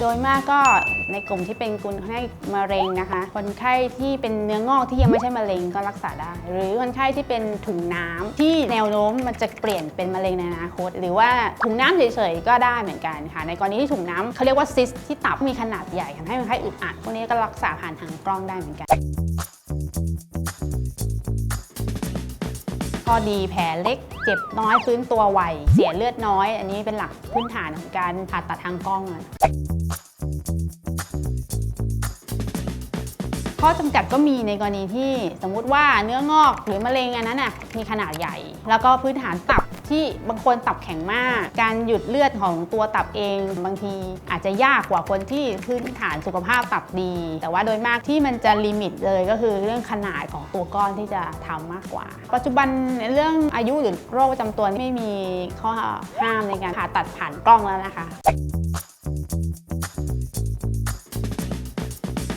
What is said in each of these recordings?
โดยมากก็ในกลุ่มที่เป็นคนไข้มะเร็งนะคะ คนไข้ที่เป็นเนื้องอกที่ยังไม่ใช่มะเร็งก็รักษาได้ หรือคนไข้ที่เป็นถุงน้ำที่แนวโน้มมันจะเปลี่ยนเป็นมะเร็งในอนาคต หรือว่าถุงน้ำเฉยๆก็ได้เหมือนกันค่ะ ในกรณีที่ถุงน้ำเขาเรียกว่าซิสที่ตับมีขนาดใหญ่ทำให้คนไข้อึดอัดพวกนี้ก็รักษาผ่านทางกล้องได้เหมือนกันข้อดีแผลเล็กเจ็บน้อยฟื้นตัวไวเสียเลือดน้อย อันนี้เป็นหลักพื้นฐานของการผ่าตัดทางกล้องอะ ข้อจำกัดก็มีในกรณีที่สมมุติว่าเนื้องอกหรือมะเร็งอันนั้นน่ะมีขนาดใหญ่ แล้วก็พื้นฐานตับที่บางคนตับแข็งมาก การหยุดเลือดของตัวตับเอง บางทีอาจจะยากกว่าคนที่พื้นฐานสุขภาพตับดี แต่ว่าโดยมากที่มันจะลิมิตเลยก็คือเรื่องขนาดของตัวก้อนที่จะทำมากกว่า ปัจจุบันเรื่องอายุหรือโรคประจำตัวไม่มีข้อห้ามในการผ่าตัดผ่านกล้องแล้วนะคะ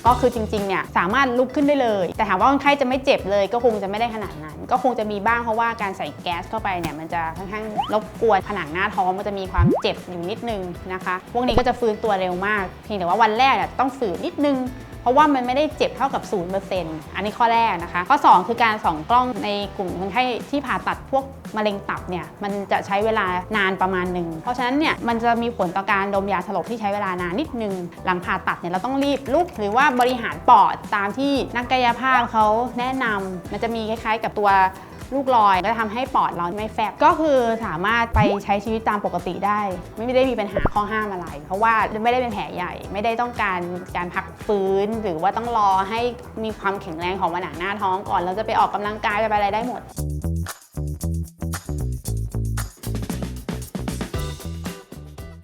ก็คือจริงๆเนี่ยสามารถลุกขึ้นได้เลย แต่ถามว่าคนไข้จะไม่เจ็บเลย ก็คงจะไม่ได้ขนาดนั้น ก็คงจะมีบ้างเพราะว่าการใส่แก๊สเข้าไปเนี่ยมันจะค่อนข้างรบกวนผนังหน้าท้องมันจะมีความเจ็บอยู่นิดนึงนะคะ พวกนี้ก็จะฟื้นตัวเร็วมากเพียงแต่ว่าวันแรกเนี่ยต้องฝืนนิดนึง เพราะว่ามันไม่ได้เจ็บเท่ากับ 0%อันนี้ข้อแรกนะคะ ข้อ 2 คือการส่องกล้องในกลุ่มคนไข้ที่ผ่าตัดพวกมะเร็งตับเนี่ยมันจะใช้เวลานานประมาณหนึ่ง เพราะฉะนั้นเนี่ยมันจะมีผลต่อการดมยาสลบที่ใช้เวลานานนิดนึง หลังผ่าตัดเนี่ยเราต้องรีบลุก หรือว่าบริหารปอดตามที่นักกายภาพเขาแนะนำมันจะมีคล้ายๆ กับตัวลูกลอยก็จะทำให้ปอดเราไม่แฟบก็คือสามารถไปใช้ชีวิตตามปกติได้ ไม่ได้มีปัญหาข้อห้ามอะไร เพราะว่าไม่ได้เป็นแผลใหญ่ ไม่ได้ต้องการการพัก ฟื้นหรือว่าต้องรอให้มีความแข็งแรงของผนังหน้าท้องก่อน เราจะไปออกกำลังกายจะไปอะไรได้หมด